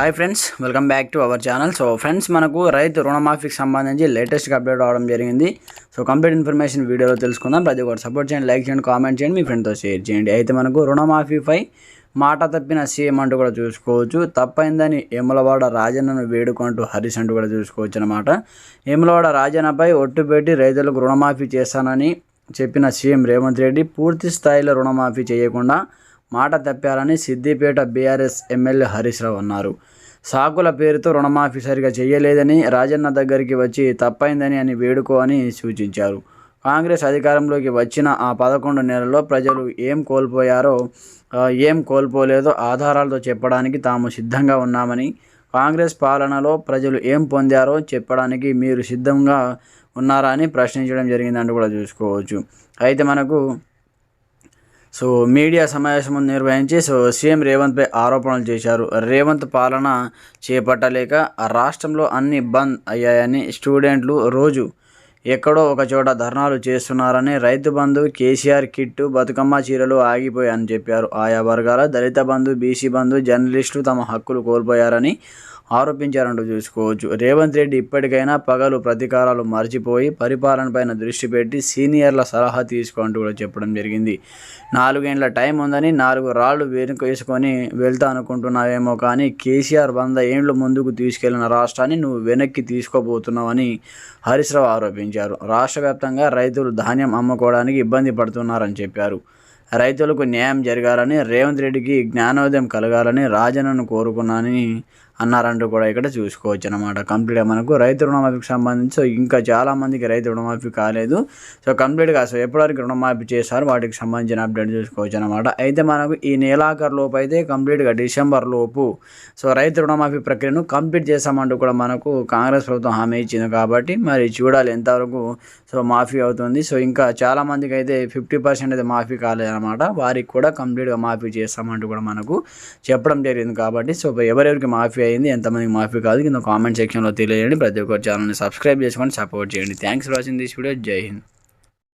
Hi friends welcome back to our channel so friends మనకు రైతు రుణమాఫీకి సంబంధించి లేటెస్ట్గా అప్డేట్ అవడం జరిగింది. సో కంప్లీట్ ఇన్ఫర్మేషన్ వీడియోలో తెలుసుకుందాం. ప్రతి ఒక్కరు సపోర్ట్ చేయండి లైక్ చేయండి కామెంట్ చేయండి మీ ఫ్రెండ్తో షేర్ చేయండి. అయితే మనకు రుణమాఫీపై మాట తప్పిన సీఎం అంటూ కూడా చూసుకోవచ్చు. తప్పైందని ఎములవాడ రాజన్నను వేడుకుంటూ హరీష్ అంటూ కూడా చూసుకోవచ్చు అనమాట ఎములవాడ రాజన్నపై ఒట్టు పెట్టి రైతులకు రుణమాఫీ చేస్తానని చెప్పిన సీఎం రేవంత్ రెడ్డి పూర్తి స్థాయిలో రుణమాఫీ చేయకుండా మాట తప్పారని సిద్దిపేట బీఆర్ఎస్ ఎమ్మెల్యే హరీష్ రావు అన్నారు. సాకుల పేరుతో రుణమాఫీ సరిగా చేయలేదని రాజన్న దగ్గరికి వచ్చి తప్పైందని అని వేడుకో అని సూచించారు. కాంగ్రెస్ అధికారంలోకి వచ్చిన ఆ పదకొండు నెలల్లో ప్రజలు ఏం కోల్పోయారో ఏం కోల్పోలేదో ఆధారాలతో చెప్పడానికి తాము సిద్ధంగా ఉన్నామని కాంగ్రెస్ పాలనలో ప్రజలు ఏం పొందారో చెప్పడానికి మీరు సిద్ధంగా ఉన్నారా అని ప్రశ్నించడం జరిగిందంటూ కూడా చూసుకోవచ్చు. అయితే మనకు సో మీడియా సమావేశం నిర్వహించి సో సీఎం రేవంత్పై ఆరోపణలు చేశారు. రేవంత్ పాలన చేపట్టలేక రాష్ట్రంలో అన్ని బంద్ అయ్యాయని స్టూడెంట్లు రోజు ఎక్కడో ఒకచోట ధర్నాలు చేస్తున్నారని రైతు బంధు కేసీఆర్ కిట్టు బతుకమ్మ చీరలు ఆగిపోయాయని చెప్పారు. ఆయా వర్గాల దళిత బంధు బీసీ బంధు జర్నలిస్టులు తమ హక్కులు కోల్పోయారని ఆరోపించారంటూ చూసుకోవచ్చు. రేవంత్ రెడ్డి ఇప్పటికైనా పగలు ప్రతీకారాలు మర్చిపోయి పరిపాలనపైన దృష్టి పెట్టి సీనియర్ల సలహా తీసుకుంటూ కూడా చెప్పడం జరిగింది. నాలుగేండ్ల టైం ఉందని నాలుగు రాళ్ళు వెనుక వేసుకొని వెళ్తా అనుకుంటున్నావేమో కానీ కేసీఆర్ వంద ఏండ్లు ముందుకు తీసుకెళ్ళిన రాష్ట్రాన్ని నువ్వు వెనక్కి తీసుకోబోతున్నావని హరీశ్రావు ఆరోపించారు. ఆరోపించారు. రాష్ట్ర వ్యాప్తంగా రైతులు ధాన్యం అమ్ముకోవడానికి ఇబ్బంది పడుతున్నారని చెప్పారు. రైతులకు న్యాయం జరగాలని రేవంత్ రెడ్డికి జ్ఞానోదయం కలగాలని రాజన్నను కోరుకున్నానని అన్నారంటూ కూడా ఇక్కడ చూసుకోవచ్చు అనమాట కంప్లీట్గా మనకు రైతు రుణమాఫీకి సంబంధించి సో ఇంకా చాలామందికి రైతు రుణమాఫీ కాలేదు. సో కంప్లీట్గా సో ఎప్పటివరకు రుణమాఫీ చేశారు వాటికి సంబంధించిన అప్డేట్ చూసుకోవచ్చు అనమాట అయితే మనకు ఈ నెలాఖరు లోపు అయితే కంప్లీట్గా డిసెంబర్ లోపు సో రైతు రుణమాఫీ ప్రక్రియను కంప్లీట్ చేస్తామంటూ కూడా మనకు కాంగ్రెస్ ప్రభుత్వం హామీ ఇచ్చింది కాబట్టి మరి చూడాలి ఎంతవరకు సో మాఫీ అవుతుంది. సో ఇంకా చాలామందికి అయితే ఫిఫ్టీ పర్సెంట్ అయితే మాఫీ కాలేదన్నమాట. వారికి కూడా కంప్లీట్గా మాఫీ చేస్తామంటూ కూడా మనకు చెప్పడం జరిగింది కాబట్టి సో ఎవరెవరికి మాఫీ అయింది. ఎంతమందికి మాఫీ కాదు కింద కామెంట్ సెక్షన్లో తెలియజేయండి. ప్రతి ఒక్క ఛానల్ని సబ్స్క్రైబ్ చేసుకొని సపోర్ట్ చేయండి. Thanks for watching this video Jai Hind.